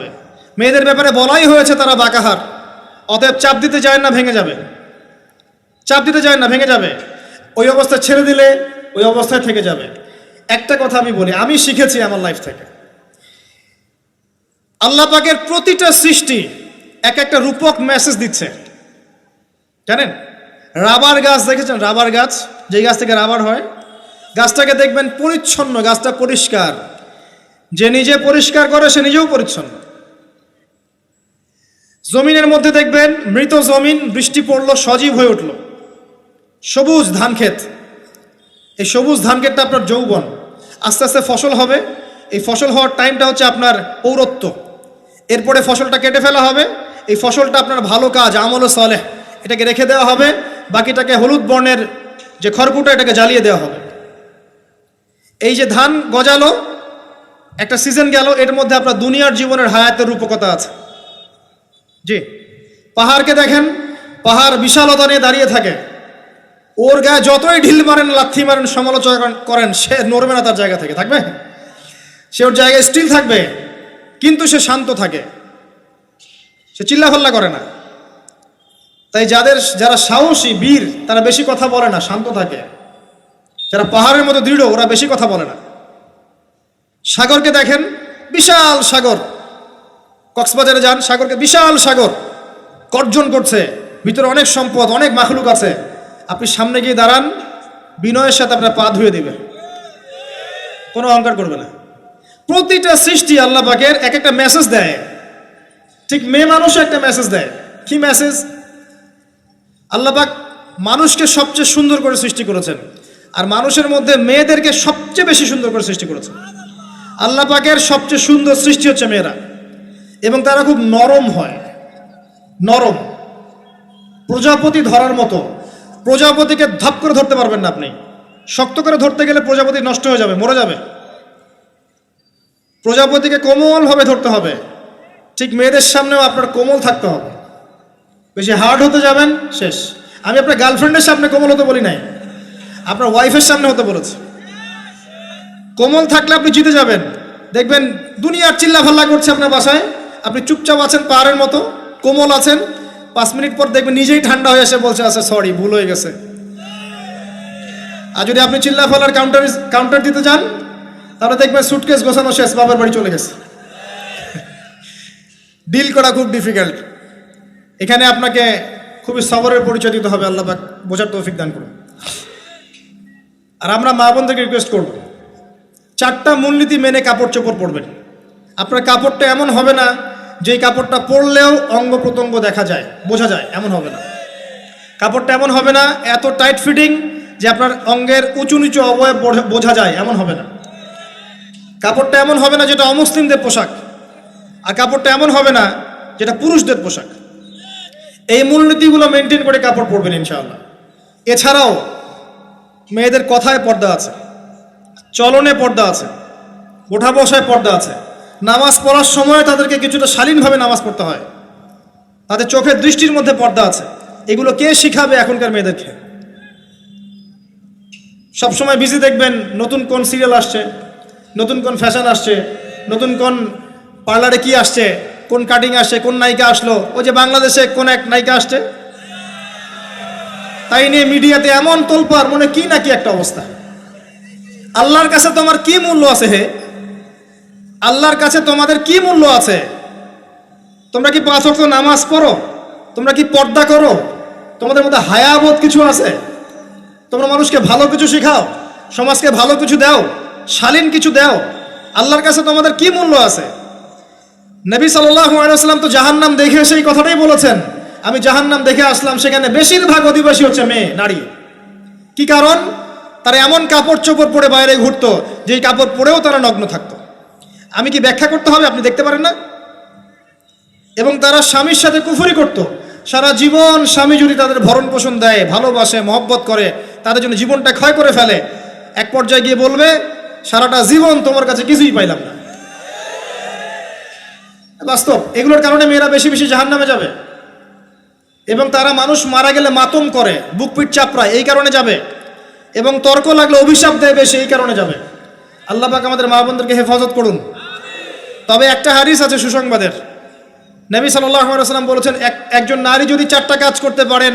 হবে মেয়েদের ব্যাপারে বলাই হয়েছে তারা বাকাহার। অতএব চাপ দিতে যায় না, ভেঙে যাবে। চাপ দিতে যায় না, ভেঙে যাবে। ওই অবস্থা ছেড়ে দিলে ওই অবস্থায় থেকে যাবে। একটা কথা আমি বলি, আমি শিখেছি আমার লাইফ থেকে। আল্লাহ পাকের প্রতিটা সৃষ্টি এক একটা রূপক মেসেজ দিচ্ছে। জানেন? রাবার গাছ, দেখেছেন রাবার গাছ? যে গাছ থেকে রাবার হয়, গাছটাকে দেখবেন পরিচ্ছন্ন, গাছটা পরিষ্কার। যে নিজে পরিষ্কার করে, সে নিজেও পরিচ্ছন্ন। জমিনের মধ্যে দেখবেন মৃত জমিন, বৃষ্টি পড়ল, সজীব হয়ে উঠল। সবুজ ধান ক্ষেত। এই সবুজ ধান ক্ষেতটা আপনার যৌবন। আস্তে আস্তে ফসল হবে। এই ফসল হওয়ার টাইমটা হচ্ছে আপনার পৌরত্ব। এরপরে ফসলটা কেটে ফেলা হবে। এই ফসলটা আপনার ভালো কাজ, আমল সলে এটাকে রেখে দেওয়া হবে। বাকিটাকে হলুদ বর্ণের যে খড়কুটা, এটাকে জ্বালিয়ে দেওয়া হবে। এই যে ধান গজালো, একটা সিজন গেল। এর মধ্যে আপনার দুনিয়ার জীবনের হায়াতের রূপকতা আছে। জি। পাহাড়কে দেখেন, পাহাড় বিশালতা নিয়ে দাঁড়িয়ে থাকে। ওর গায়ে যতই ঢিল মারেন, লাথি মারেন, সমালোচনা করেন- সে নড়বে না তার জায়গা থেকে, থাকবে? সে ওর জায়গায় স্টিল থাকবে, কিন্তু সে শান্ত থাকে। সে চিল্লাফাল্লা করে না। তাই যাদের, যারা সাহসী, বীর, তারা বেশি কথা বলে না, শান্ত থাকে। যারা পাহাড়ের মতো দৃঢ়, ওরা বেশি কথা বলে না। সাগরকে দেখেন, বিশাল সাগর। কক্সবাজারে যান, সাগরকে বিশাল সাগর গর্জন করছে। ভিতরে অনেক সম্পদ, অনেক মাখলুক আছে। আপনি সামনে গিয়ে দাঁড়ান, বিনয়ের সাথে আপনার পা ধুয়ে দেবে। কোনো অহংকার করবে না। প্রতিটা সৃষ্টি আল্লাহ পাকের এক একটা মেসেজ দেয়। ঠিক মেয়ে মানুষও একটা মেসেজ দেয়। কি মেসেজ আল্লাহ পাক মানুষকে সবচেয়ে সুন্দর করে সৃষ্টি করেছেন। আর মানুষের মধ্যে মেয়েদেরকে সবচেয়ে বেশি সুন্দর করে সৃষ্টি করেছেন। আল্লাহ পাকের সবচেয়ে সুন্দর সৃষ্টি হচ্ছে মেয়েরা। এবং তারা খুব নরম হয়। নরম। প্রজাপতি ধরার মতো। প্রজাপতিকে ধাপ করে ধরতে পারবেন না আপনি। শক্ত করে ধরতে গেলে প্রজাপতি নষ্ট হয়ে যাবে, মরে যাবে। প্রজাপতিকে কোমলভাবে ধরতে হবে। ঠিক মেয়েদের সামনেও আপনার কোমল থাকতে হবে। বেশি হার্ড হতে যাবেন, শেষ। আমি আপনার গার্লফ্রেন্ডের সামনে কোমল হতে বলি নাই। আপনার ওয়াইফের সামনে হতে বলেছি। কোমল থাকলে আপনি জিতে যাবেন। দেখবেন দুনিয়ার চিল্লা করছে আপনার বাসায়। আপনি চুপচাপ আছেন, পাহাড়ের মতো, কোমল আছেন। পাঁচ মিনিট পর দেখবেন নিজেই ঠান্ডা হয়ে এসে বলছে আচ্ছা সরি ভুল হয়ে গেছে। আর যদি আপনি চিল্লা ফাল্লার কাউন্টার কাউন্টার দিতে যান, তাহলে দেখবেন সুটকেস গোছানো শেষ বাবার বাড়ি চলে গেছে। ডিল করা খুব ডিফিকাল্ট এখানে আপনাকে খুবই সবরের পরিচয় দিতে হবে, আল্লাহ বোঝার তৌফিক দান করুন। আর আমরা মা বোনদেরকে রিকোয়েস্ট করব, চারটা মূলনীতি মেনে কাপড় চোপড় পরবেন। আপনার কাপড়টা এমন হবে না যেই কাপড়টা পরলেও অঙ্গ প্রত্যঙ্গ দেখা যায়, বোঝা যায়, এমন হবে না। কাপড়টা এমন হবে না, এত টাইট ফিটিং যে আপনার অঙ্গের উঁচু নিচু অবয়ব বোঝা- যায়, এমন হবে না। কাপড়টা এমন হবে না যেটা অমুসলিমদের পোশাক, আর কাপড়টা এমন হবে না যেটা পুরুষদের পোশাক। এই মূলনীতিগুলো মেনটেন করে কাপড় পরবেন ইনশাআল্লাহ। এছাড়াও মেয়েদের কথায় পর্দা আছে, চলনে পর্দা আছে, ওঠা বসায় পর্দা আছে। নামাজ পড়ার সময় তাদেরকে কিছুটা শালীনভাবে নামাজ পড়তে হয়। তাদের চোখের দৃষ্টির মধ্যে পর্দা আছে। এগুলো কে শিখাবে এখনকার মেয়েদেরকে? সবসময় বিজি দেখবেন, নতুন কোন সিরিয়াল আসছে, নতুন কোন ফ্যাশন আসছে, নতুন কোন পার্লারে কি আসছে, কোন কাটিং আসছে, কোন নায়িকা আসলো, ওই যে বাংলাদেশে কোন এক নায়িকা আসছে? তাই নিয়ে মিডিয়াতে এমন তোলপার মনে কি নাকি একটা অবস্থা। আল্লাহর কাছে তোমার কি মূল্য আছে হে? আল্লাহর কাছে তোমাদের কি মূল্য আছে? তোমরা কি পাঁচ ওয়াক্ত নামাজ পড়ো? তোমরা কি পর্দা করো? তোমাদের মধ্যে হায়াবোধ কিছু আছে? তোমরা মানুষকে ভালো কিছু শেখাও, সমাজকে ভালো কিছু দাও, শালীন কিছু দাও। আল্লাহর কাছে তোমাদের কি মূল্য আছে? নবী সাল্লাম তো জাহান্নাম দেখে সেই কথাটাই বলেছেন, আমি জাহান্নাম দেখে আসলাম, সেখানে বেশিরভাগ অধিবাসী হচ্ছে মেয়ে, নারী। কি কারণ? তারা এমন কাপড় চোপড় পরে বাইরে ঘুরতো, যেই কাপড় পরেও তারা নগ্ন থাকতো। আমি কি ব্যাখ্যা করতে হবে? আপনি দেখতে পারেন না? এবং তারা স্বামীর সাথে কুফুরি করত। সারা জীবন স্বামী যদি তাদের ভরণ পোষণ দেয়, ভালোবাসে, মহব্বত করে, তাদের জন্য জীবনটা ক্ষয় করে ফেলে, এক পর্যায়ে গিয়ে বলবে, সারাটা জীবন তোমার কাছে কিছুই পাইলাম না। বাস্তব। এগুলোর কারণে মেয়েরা বেশি বেশি জাহান নামে যাবে। এবং তারা মানুষ মারা গেলে মাতম করে, বুক পিট চাপড়ায়, এই কারণে যাবে। এবং তর্ক লাগলে অভিশাপ দেয় বেশি, এই কারণে যাবে। আল্লাহ পাক আমাদের মা বোনদেরকে হেফাজত করুন। তবে একটা হারিস আছে সুসংবাদের। নবী সাল্লাম বলেছেন, এক, একজন নারী যদি চারটা কাজ করতে পারেন,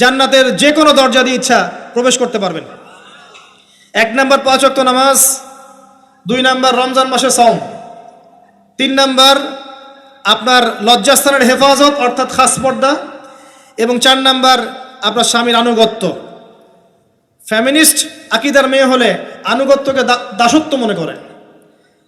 জান্নাতের যে কোনো দরজা দিয়ে ইচ্ছা প্রবেশ করতে পারবেন। এক নাম্বার পাঁচ অক্ত নামাজ, দুই নাম্বার রমজান মাসে সম তিন নাম্বার আপনার লজ্জাস্থানের হেফাজত, অর্থাৎ খাস পর্দা, এবং চার নাম্বার আপনার স্বামীর আনুগত্য। ফ্যামিনিস্ট আকিদার মেয়ে হলে আনুগত্যকে দাসত্ব মনে করে।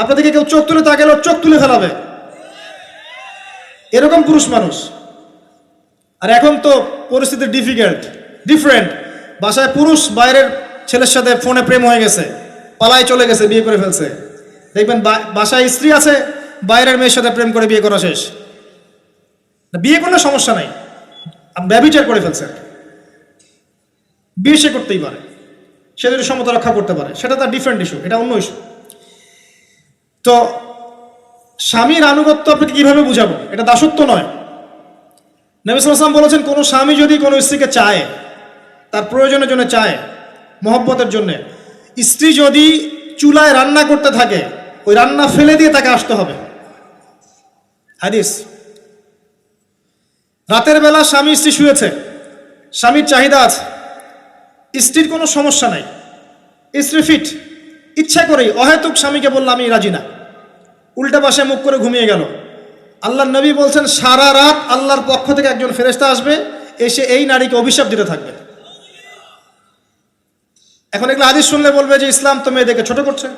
আপনাদেরকে কেউ চোখ তুলে তাকালে, চোখ তুলে ফেলাবে। এরকম পুরুষ মানুষ। আর এখন তো পরিস্থিতি ডিফিকাল্ট ডিফারেন্ট বাসায় পুরুষ, বাইরের ছেলের সাথে ফোনে প্রেম হয়ে গেছে, পালায় চলে গেছে, বিয়ে করে ফেলছে। দেখবেন বাসায় স্ত্রী আছে, বাইরের মেয়ের সাথে প্রেম করে বিয়ে করা শেষ। বিয়ে করলে সমস্যা নাই। ব্যভিচার করে ফেলছে। বিয়ে সে করতেই পারে। সে যদি সমতা রক্ষা করতে পারে, সেটা তার ডিফারেন্ট ইস্যু এটা অন্য ইস্যু তো স্বামীর আনুগত্য আপনাকে কীভাবে বুঝাবো? এটা দাসত্ব নয়। নবী সাল্লাম বলেছেন, কোনো স্বামী যদি কোনো স্ত্রীকে চায়, তার প্রয়োজনের জন্য চায়, মহব্বতের জন্য, স্ত্রী যদি চুলায় রান্না করতে থাকে, ওই রান্না ফেলে দিয়ে তাকে আসতে হবে। হাদিস। রাতের বেলা স্বামী স্ত্রী শুয়েছে, স্বামীর চাহিদা আছে, স্ত্রীর কোনো সমস্যা নাই, স্ত্রী ফিট। ইচ্ছা করেই, অহেতুক স্বামীকে বলল আমি রাজি না। উল্টা পাশে মুখ করে ঘুমিয়ে গেল। আল্লাহ নবী বলছেন, সারা রাত আল্লাহর পক্ষ থেকে একজন ফেরেস্তা আসবে, এসে এই নারীকে অভিশাপ দিতে থাকবে। এখন এগুলো হাদিস শুনলে বলবে যে, ইসলাম তো মেয়েদেরকে ছোট করছে।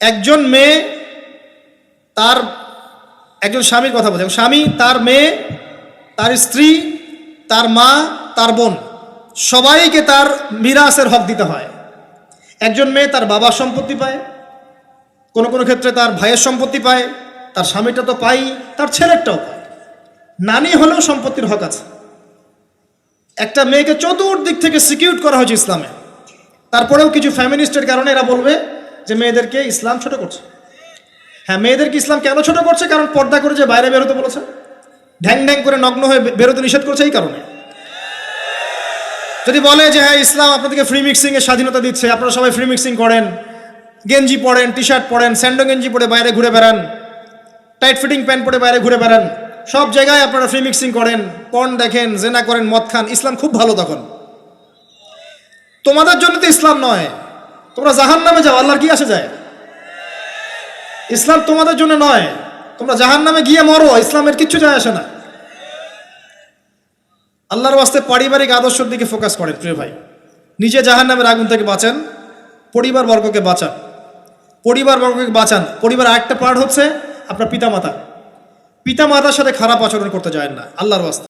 একজন মেয়ে তার, একজন স্বামীর কথা বলছে, স্বামী তার মেয়ে, তার স্ত্রী, তার মা, তার বোন। সবাইকে তার মিরাসের হক দিতে হয়। একজন মেয়ে তার বাবার সম্পত্তি পায়, কোনো কোনো ক্ষেত্রে তার ভাইয়ের সম্পত্তি পায়, তার স্বামীটা তো পাই তার ছেলেরটাও পায়। নানি হলেও সম্পত্তির হক আছে। একটা মেয়েকে চতুর্দিক থেকে সিকিউর করা হয়েছে ইসলামে। তারপরেও কিছু ফ্যামিনিস্টের কারণে এরা বলবে যে মেয়েদেরকে ইসলাম ছোট করছে। হ্যাঁ মেয়েদেরকে ইসলাম কেন ছোট করছে? কারণ পর্দা করে যে বাইরে বেরোতে বলেছে। ঢ্যাং ঢ্যাং করে নগ্ন হয়ে বেরোতে নিষেধ করেছে এই কারণে। যদি বলে যে হ্যাঁ ইসলাম আপনাদেরকে ফ্রি মিক্সিং এর স্বাধীনতা দিচ্ছে, আপনারা সবাই ফ্রি মিক্সিং করেন, গেঞ্জি পরেন টি শার্ট পরেন, স্যান্ডো গেঞ্জি পরে বাইরে ঘুরে বেড়ান টাইট ফিটিং প্যান্ট পরে বাইরে ঘুরে বেড়ান, সব জায়গায় আপনারা ফ্রি মিক্সিং করেন পর্ন দেখেন, জেনা করেন, মদ খান, ইসলাম খুব ভালো তখন। তোমাদের জন্য তো ইসলাম নয়। তোমরা জাহান নামে যাও, আল্লাহর কি আসে যায়? ইসলাম তোমাদের জন্য নয়। তোমরা জাহান নামে গিয়ে মরো, ইসলামের কিচ্ছু যায় আসে না। আল্লাহর বাস্তে পারিবারিক আদর্শের দিকে ফোকাস করেন, প্রিয় ভাই। নিজে জাহান নামের আগুন থেকে বাঁচান, পরিবার বর্গকে বাঁচান। পরিবার বর্গকে বাঁচান। পরিবার আরেকটা পার্ট হচ্ছে আপনার পিতামাতা। পিতামাতার সাথে খারাপ আচরণ করতে যায় না, আল্লাহর